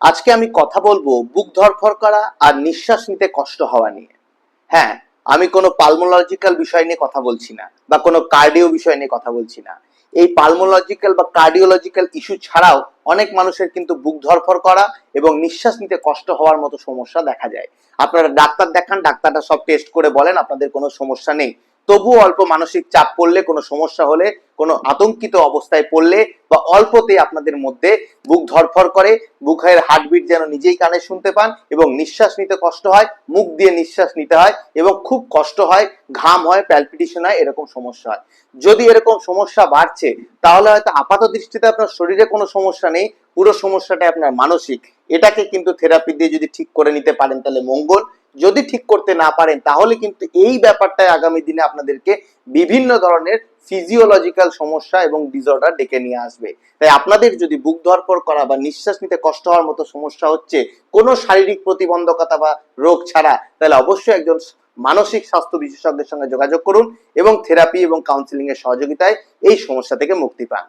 আজকে আমি কথা বলব বুক ধরফর করা আর নিঃশ্বাস নিতে কষ্ট হওয়া নিয়ে। হ্যাঁ আমি কোনো পালমোলজিক্যাল বিষয় নিয়ে কথা বলছি না বা কোনো কার্ডিও বিষয় নিয়ে কথা বলছি না। এই পালমোলজিক্যাল বা কার্ডিওলজিক্যাল ইস্যু ছাড়াও অনেক মানুষের কিন্তু বুক ধরফর করা এবং নিঃশ্বাস নিতে কষ্ট হওয়ার মতো সমস্যা দেখা যায়। আপনারা ডাক্তার দেখান, ডাক্তাররা সব টেস্ট করে বলেন, আপনাদের কোনো সমস্যা নেই। তবুও অল্প মানসিক চাপ পড়লে, কোনো সমস্যা হলে, কোনো আতঙ্কিত অবস্থায় পড়লে বা অল্পতে আপনাদের মধ্যে বুক ধরফর করে, বুকের হার্টবিট যেন নিজেই কানে শুনতে পান এবং নিঃশ্বাস নিতে কষ্ট হয়, মুখ দিয়ে নিঃশ্বাস নিতে হয় এবং খুব কষ্ট হয়, ঘাম হয় প্যালপিটেশন হয়, এরকম সমস্যা হয়। যদি এরকম সমস্যা বাড়ছে, তাহলে হয়তো আপাত দৃষ্টিতে আপনার শরীরে কোনো সমস্যা নেই পুরো সমস্যাটা আপনার মানসিক। এটাকে কিন্তু থেরাপি দিয়ে যদি ঠিক করে নিতে পারেন তাহলে মঙ্গল। যদি ঠিক করতে না পারেন, তাহলে কিন্তু এই ব্যাপারটাই আগামী দিনে আপনাদেরকে বিভিন্ন ধরনের ফিজিওলজিক্যাল সমস্যা এবং ডিসঅর্ডার ডেকে নিয়ে আসবে। তাই আপনাদের যদি বুক ধরপর করা বা নিঃশ্বাস নিতে কষ্ট হওয়ার মতো সমস্যা হচ্ছে, কোনো শারীরিক প্রতিবন্ধকতা বা রোগ ছাড়া, তাহলে অবশ্যই একজন মানসিক স্বাস্থ্য বিশেষজ্ঞের সঙ্গে যোগাযোগ করুন এবং থেরাপি এবং কাউন্সিলিং এর সহযোগিতায় এই সমস্যা থেকে মুক্তি পান।